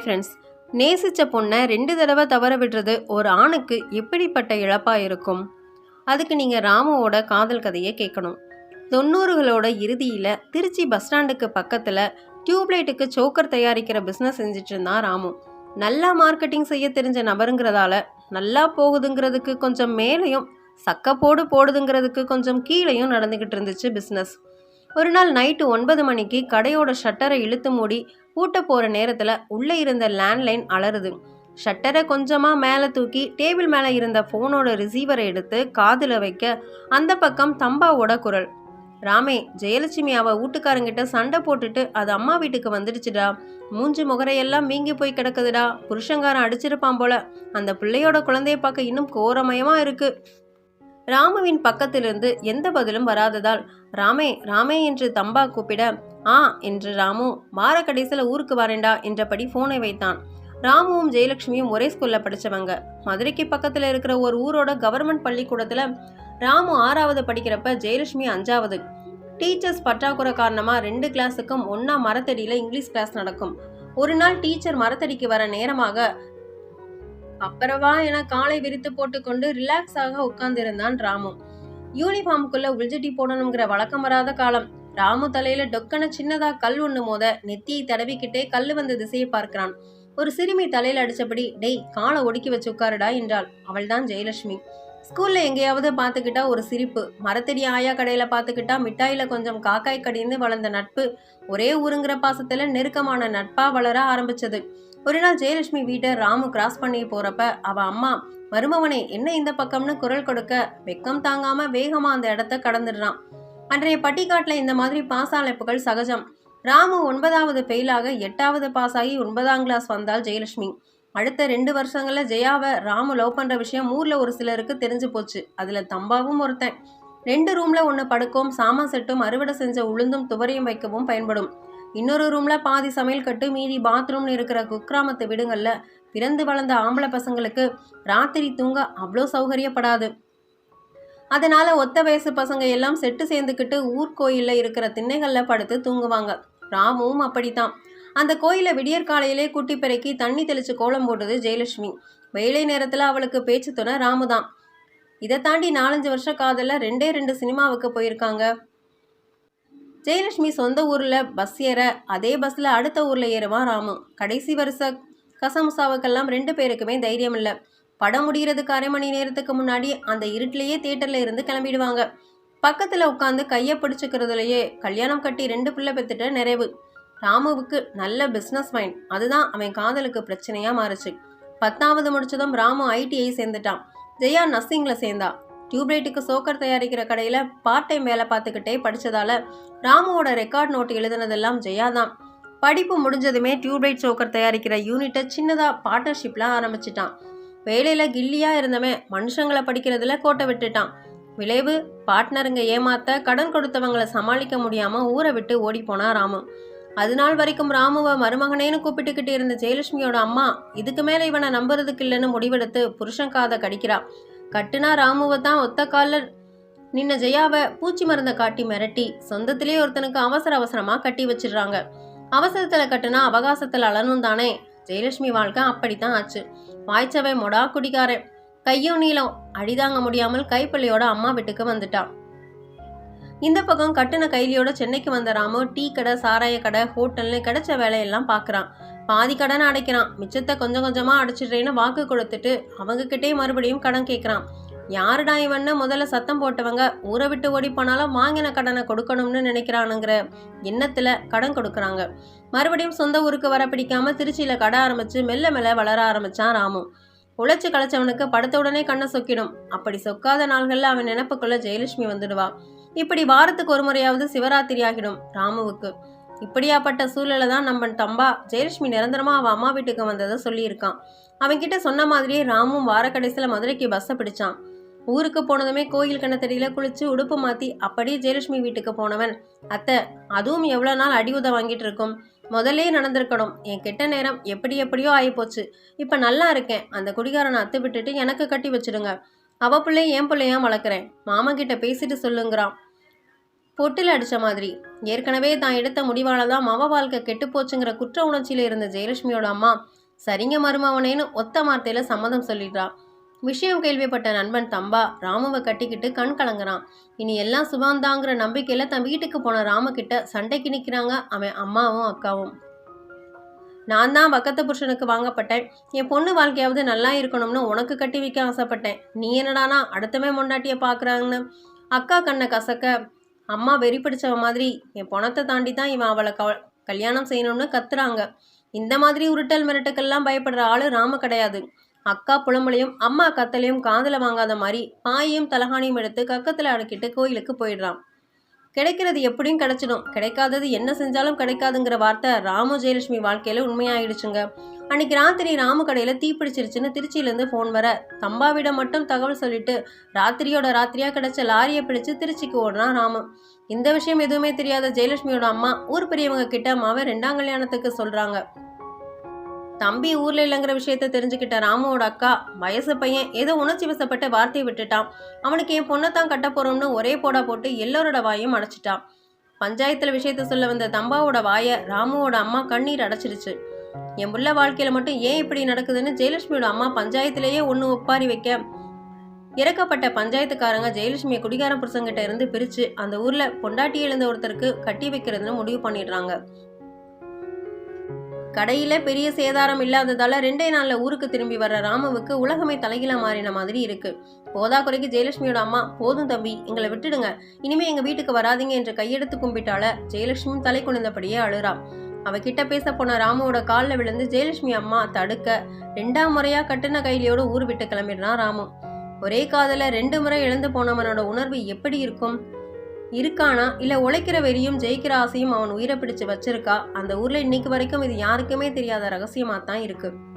Hi friends நேசித்த பொண்ணை ரெண்டு தடவை தவற விடுறது ஒரு ஆணுக்கு எப்படிப்பட்ட இழப்பாக இருக்கும் அதுக்கு நீங்கள் ராமுவோட காதல் கதையை கேட்கணும். தொண்ணூறுகளோட இறுதியில் திருச்சி பஸ் ஸ்டாண்டுக்கு பக்கத்தில் டியூப்லைட்டுக்கு சோக்கர் தயாரிக்கிற பிஸ்னஸ் செஞ்சுட்டு இருந்தான் ராமு. நல்லா மார்க்கெட்டிங் செய்ய தெரிஞ்ச நபருங்கிறதால நல்லா போகுதுங்கிறதுக்கு கொஞ்சம் மேலேயும் சக்கப்போடு போடுதுங்கிறதுக்கு கொஞ்சம் கீழேயும் நடந்துக்கிட்டு இருந்துச்சு பிஸ்னஸ் ஒரு நாள் நைட்டு ஒன்பது மணிக்கு கடையோட ஷட்டரை இழுத்து மூடி பூட்ட போகிற நேரத்தில் உள்ளே இருந்த லேண்ட்லைன் அலறுது. ஷட்டரை கொஞ்சமாக மேலே தூக்கி டேபிள் மேலே இருந்த ஃபோனோட ரிசீவரை எடுத்து காதில் வைக்க அந்த பக்கம் தம்பாவோட குரல். ராமே ஜெயலட்சுமி அவள் வீட்டுக்காரங்கிட்ட சண்டை போட்டுட்டு அது அம்மா வீட்டுக்கு வந்துடுச்சுடா. மூஞ்சி முகரையெல்லாம் மீங்கி போய் கிடக்குதுடா. புருஷங்காரன் அடிச்சிருப்பான் போல. அந்த பிள்ளையோட குழந்தைய பார்க்க இன்னும் கோரமயமாக இருக்குது ராமுவின் பக்கத்திலிருந்து எந்த பதிலும் வராததால் ராமே ராமே என்று தம்பா கூப்பிட ஆ என்று ராமு வார கடைசியில் ஊருக்கு வரேண்டா என்றபடி ஃபோனை வைத்தான். ராமுவும் ஜெயலட்சுமியும் ஒரே ஸ்கூலில் படித்தவங்க மதுரைக்கு பக்கத்தில் இருக்கிற ஒரு ஊரோட கவர்மெண்ட் பள்ளிக்கூடத்தில் ராமு ஆறாவது படிக்கிறப்ப ஜெயலட்சுமி அஞ்சாவது. டீச்சர்ஸ் பற்றாக்குறை காரணமாக ரெண்டு கிளாஸுக்கும் ஒன்றா மரத்தடியில் இங்கிலீஷ் கிளாஸ் நடக்கும். ஒரு நாள் டீச்சர் மரத்தடிக்கு வர நேரமாக அப்புறவா என காலை விரித்து போட்டுக்கொண்டு ரிலாக்ஸாக உட்கார்ந்திருந்தான் ராமு. யூனிஃபார்முக்குள்ள உள்ஜட்டி போடணுங்கிற வழக்கம் வராத காலம். ராமு தலையில டொக்கன சின்னதா கல் ஒண்ணு மோத நெத்தியை தடவிக்கிட்டே கல் வந்த திசையை பார்க்கிறான். ஒரு சிறுமி தலையில அடிச்சபடி டேய் காலை ஒடுக்கி வச்சு உட்காருடா என்றாள். அவள்தான் ஜெயலட்சுமி. ஸ்கூல்ல எங்கேயாவது பார்த்துக்கிட்டா ஒரு சிரிப்பு. மரத்தடி ஆயா கடையில பார்த்துக்கிட்டா மிட்டாயில கொஞ்சம் காக்காய் கடிந்து வளர்ந்த நட்பு. ஒரே ஊருங்கிற பாசத்துல நெருக்கமான நட்பா வளர ஆரம்பிச்சது. ஒரு நாள் ஜெயலட்சுமி வீட்டை ராமு கிராஸ் பண்ணி போறப்ப அவ அம்மா மருமவனே என்ன இந்த பக்கம்னு குரல் கொடுக்க? வெக்கம் தாங்காம வேகமா அந்த இடத்த கடந்துடுறான். அன்றைய பட்டிக்காட்டுல இந்த மாதிரி பாஸ் அழைப்புகள் சகஜம். ராமு ஒன்பதாவது ஃபெயிலாக எட்டாவது பாஸ் ஆகி ஒன்பதாம் கிளாஸ் வந்தால் ஜெயலட்சுமி. அடுத்த ரெண்டு வருஷங்களில் ஜெயாவை ராமு லவ் பண்ணுற விஷயம் ஊரில் ஒரு சிலருக்கு தெரிஞ்சு போச்சு. அதில் தம்பாவும் ஒருத்தன். ரெண்டு ரூமில் ஒன்று படுக்கும் சாமான் செட்டும் அறுவடை செஞ்ச உளுந்தும் துவரையும் வைக்கவும் பயன்படும். இன்னொரு ரூமில் பாதி சமையல் கட்டு மீதி பாத்ரூம்னு இருக்கிற குக்கிராமத்து வீடுங்களில். பிறந்து வளர்ந்த ஆம்பளை பசங்களுக்கு ராத்திரி தூங்க அவ்வளோ சௌகரியப்படாது. அதனால் ஒத்த வயசு பசங்க எல்லாம் செட்டு சேர்ந்துக்கிட்டு ஊர்கோயிலில் இருக்கிற திண்ணைகளில் படுத்து தூங்குவாங்க. ராமுவும் அப்படித்தான். அந்த கோயிலை விடியற் காலையிலே குட்டி பெருக்கி தண்ணி தெளிச்சு கோலம் போட்டது ஜெயலட்சுமி. வேலை நேரத்தில் அவளுக்கு பேச்சு துணை ராமு தான் இதை தாண்டி நாலஞ்சு வருஷ காதலில் ரெண்டே ரெண்டு சினிமாவுக்கு போயிருக்காங்க. ஜெயலட்சுமி சொந்த ஊரில் பஸ் ஏற அதே பஸ்ஸில் அடுத்த ஊரில் ஏறுவான் ராமு. கடைசி வருஷ கசமுசாவுக்கெல்லாம் ரெண்டு பேருக்குமே தைரியம் இல்லை. படம் முடிகிறதுக்கு அரை மணி நேரத்துக்கு முன்னாடி அந்த இருட்டிலேயே தேட்டரில் இருந்து கிளம்பிடுவாங்க. பக்கத்தில் உட்காந்து கையை பிடிச்சிக்கிறதுலையே கல்யாணம் கட்டி ரெண்டு பிள்ளை பெற்றுட்ட நிறைவு. ராமுவுக்கு நல்ல பிஸ்னஸ் மைண்ட் அதுதான் அவன் காதலுக்கு பிரச்சனையாக மாறுச்சு. பத்தாவது முடிச்சதும் ராமு ஐடிஐ சேர்ந்துட்டான். ஜெயா நர்சிங்கில் சேர்ந்தா. டியூப்லைட்டுக்கு சோக்கர் தயாரிக்கிற கடையில் பார்ட் டைம் வேலை பார்த்துக்கிட்டே படித்ததால ராமுவோட ரெக்கார்ட் நோட்டு எழுதுனதெல்லாம் ஜெயா தான். படிப்பு முடிஞ்சதுமே டியூப்லைட் சோக்கர் தயாரிக்கிற யூனிட்டை சின்னதாக பார்ட்னர்ஷிப்பில் ஆரம்பிச்சிட்டான். வேலையில் கில்லியாக இருந்தவன் மனுஷங்களை படிக்கிறதுல கோட்டை விட்டுட்டான். விளைவு பார்ட்னருங்க ஏமாத்த கடன் கொடுத்தவங்களை சமாளிக்க முடியாமல் ஊரை விட்டு ஓடி போனா ராமு. அது நாள் வரைக்கும் ராமுவை மருமகனேன்னு கூப்பிட்டுக்கிட்டு இருந்த ஜெயலட்சுமியோட அம்மா இதுக்கு மேலே இவனை நம்புறதுக்கு இல்லைன்னு முடிவெடுத்து புருஷன் காதை கடிக்கிறா. கட்டுனா ராமுவை தான் ஒத்த காலில் நின்ன ஜெயாவை பூச்சி மருந்தை காட்டி மிரட்டி சொந்தத்திலே ஒருத்தனுக்கு அவசர அவசரமாக கட்டி வச்சிடுறாங்க. அவசரத்தில் கட்டுனா அவகாசத்தில் அலனும் தானே. ஜெயலட்சுமி வாழ்க்கை அப்படித்தான் ஆச்சு. வாய்ச்சவை மொடா குடிக்காரன். கையும் நீளம். அடிதாங்க முடியாமல் கைப்பிள்ளையோட அம்மா வீட்டுக்கு வந்துட்டான் இந்த பக்கம் கட்டுன கைலியோட சென்னைக்கு வந்த ராமு டீ கடை சாராய கடை ஹோட்டல்னு கிடைச்ச வேலையெல்லாம் பார்க்குறான் பாதி கடனை அடைக்கிறான். மிச்சத்தை கொஞ்சம் கொஞ்சமாக அடைச்சிடுறேன்னு வாக்கு கொடுத்துட்டு அவங்கக்கிட்டே மறுபடியும் கடன் கேட்குறான் யாருடா இவன்னு முதல்ல சத்தம் போட்டவங்க? ஊரை விட்டு ஓடி போனாலும் வாங்கின கடனை கொடுக்கணும்னு நினைக்கிறானுங்கிற எண்ணத்தில் கடன் கொடுக்குறாங்க. மறுபடியும் சொந்த ஊருக்கு வர பிடிக்காம திருச்சியில் கடை ஆரம்பித்து மெல்ல மெல்ல வளர ஆரம்பித்தான் ராமு. உழைச்சி களைச்சவனுக்கு படுத்த உடனே கண்ணை சொக்கிடும். அப்படி சொக்காத நாள்களில் அவன் நினப்புக்குள்ள ஜெயலட்சுமி வந்துடுவா. இப்படி வாரத்துக்கு ஒரு முறையாவது சிவராத்திரி ஆகிடும் ராமுவுக்கு. இப்படியாப்பட்ட சூழலை தான் நம்ம தம்பா ஜெயலட்சுமி நிரந்தரமாக அவன் அம்மா வீட்டுக்கு வந்ததை சொல்லியிருக்கான். அவன்கிட்ட சொன்ன மாதிரியே ராமும் வாரக்கடைசியில் மதுரைக்கு பஸ்ஸை பிடிச்சான். ஊருக்கு போனதுமே கோயில் கிணத்தடியில் குளிச்சு உடுப்பு மாற்றி அப்படியே ஜெயலட்சுமி வீட்டுக்கு போனவன். அத்தை அதுவும் எவ்வளோ நாள் அடி உத வாங்கிட்டு இருக்கும்? முதல்லே நடந்திருக்கணும். என் கெட்ட நேரம் எப்படி எப்படியோ ஆகிப்போச்சு இப்போ நல்லா இருக்கேன். அந்த குடிகாரனை அத்து விட்டுட்டு எனக்கு கட்டி வச்சிடுங்க. அவ பிள்ளை என் பிள்ளையா வளர்க்குறேன். மாமன் கிட்ட பேசிட்டு சொல்லுங்கிறான். பொட்டில் அடித்த மாதிரி. ஏற்கனவே தான் எடுத்த முடிவால தான் மவ வாழ்க்கை கெட்டுப்போச்சுங்கிற குற்ற உணர்ச்சியில் இருந்த ஜெயலட்சுமியோட அம்மா சரிங்க மருமவனேன்னு ஒத்த வார்த்தையில் சம்மதம் சொல்லிடுறா. விஷயம் கேள்விப்பட்ட நண்பன் தம்பா ராமுவை கட்டிக்கிட்டு கண் கலங்குறான். இனி எல்லாம் சுபாந்தாங்கிற நம்பிக்கையில தன் வீட்டுக்கு போன ராமகிட்ட சண்டைக்கு நிற்கிறாங்க அவன் அம்மாவும் அக்காவும். நான் தான் பக்கத்து புருஷனுக்கு வாங்கப்பட்டேன். என் பொண்ணு வாழ்க்கையாவது நல்லா இருக்கணும்னு உனக்கு கட்டி வைக்க ஆசைப்பட்டேன். நீ என்னடானா அடுத்தவே முண்டாட்டிய பார்க்குறாங்கன்னு அக்கா கண்ணை கசக்க அம்மா வெறி பிடிச்சவ மாதிரி என் பணத்தை தாண்டி தான் இவன் அவளை கவ கல்யாணம் செய்யணும்னு கத்துறாங்க. இந்த மாதிரி உருட்டல் மிரட்டுக்கெல்லாம் பயப்படுற ஆள் ராம கிடையாது. அக்கா புலம்பலையும் அம்மா கத்தலையும் காதில் வாங்காத மாதிரி பாயையும் தலகாணியும் எடுத்து கக்கத்தில் அடக்கிட்டு கோயிலுக்கு போயிடுறான். கிடைக்கிறது எப்படியும் கிடைச்சிடும். கிடைக்காதது என்ன செஞ்சாலும் கிடைக்காதுங்கிற வார்த்தை ராமு ஜெயலட்சுமி வாழ்க்கையில உண்மையாயிடுச்சுங்க. அன்னைக்கு ராத்திரி ராமு கடையில தீப்பிடிச்சிருச்சுன்னு திருச்சியிலேருந்து ஃபோன் வர தம்பாவிடம் மட்டும் தகவல் சொல்லிட்டு ராத்திரியோட ராத்திரியா கிடைச்ச லாரியை பிடிச்சு திருச்சிக்கு ஓடுறான் ராமு. இந்த விஷயம் எதுவுமே தெரியாத ஜெயலட்சுமியோட அம்மா ஊர் பெரியவங்க கிட்ட மாவ ரெண்டாம் கல்யாணத்துக்கு சொல்றாங்க. தம்பி ஊர்ல இல்லைங்கிற விஷயத்த தெரிஞ்சுக்கிட்ட ராமுவோட அக்கா வயசு பையன் ஏதோ உணர்ச்சி வசப்பட்ட வார்த்தையை விட்டுட்டான். அவனுக்கு என் பொண்ணை தான் கட்ட போறோம்னு ஒரே போடா போட்டு எல்லோரோட வாயும் அடைச்சிட்டான் பஞ்சாயத்துல விஷயத்த சொல்ல வந்த தம்பாவோட வாயை ராமுவோட அம்மா கண்ணீர் அடைச்சிருச்சு. என் புள்ள வாழ்க்கையில மட்டும் ஏன் இப்படி நடக்குதுன்னு ஜெயலட்சுமியோட அம்மா பஞ்சாயத்திலேயே ஒன்று ஒப்பாரி வைக்க இறக்கப்பட்ட பஞ்சாயத்துக்காரங்க ஜெயலட்சுமியை குடிகார புருஷங்கிட்ட இருந்து பிரிச்சு அந்த ஊர்ல பொண்டாட்டி எழுந்த ஒருத்தருக்கு கட்டி வைக்கிறதுன்னு முடிவு பண்ணிடுறாங்க. கடையில் பெரிய சேதாரம் இல்லாததால் ரெண்டே நாளில் ஊருக்கு திரும்பி வர்ற ராமுவுக்கு உலகமே தலைகீழா மாறின மாதிரி இருக்கு. போதா குறைக்கு ஜெயலட்சுமியோட அம்மா போதும் தம்பி எங்களை விட்டுடுங்க. இனிமே எங்க வீட்டுக்கு வராதீங்க என்று கையெடுத்து கும்பிட்டால ஜெயலட்சுமி தலை குனிந்தபடியே அழுறா. அவகிட்ட பேச போன ராமுவோட காலில் விழுந்து ஜெயலட்சுமி அம்மா தடுக்க ரெண்டாம் முறையா கட்டுன கைலியோட ஊர் விட்டு கிளம்பிடுறான் ராமு. ஒரே காதல ரெண்டு முறை இழந்து போனவனோட உணர்வு எப்படி இருக்கும்? இருக்கானா? இல்லை உழைக்கிற வெறியும் ஜெயிக்கிற ஆசையும் அவன் உயிரை பிடிச்சு வச்சிருக்கா? அந்த ஊரில் இன்னைக்கு வரைக்கும் இது யாருக்குமே தெரியாத ரகசியமாக தான் இருக்குது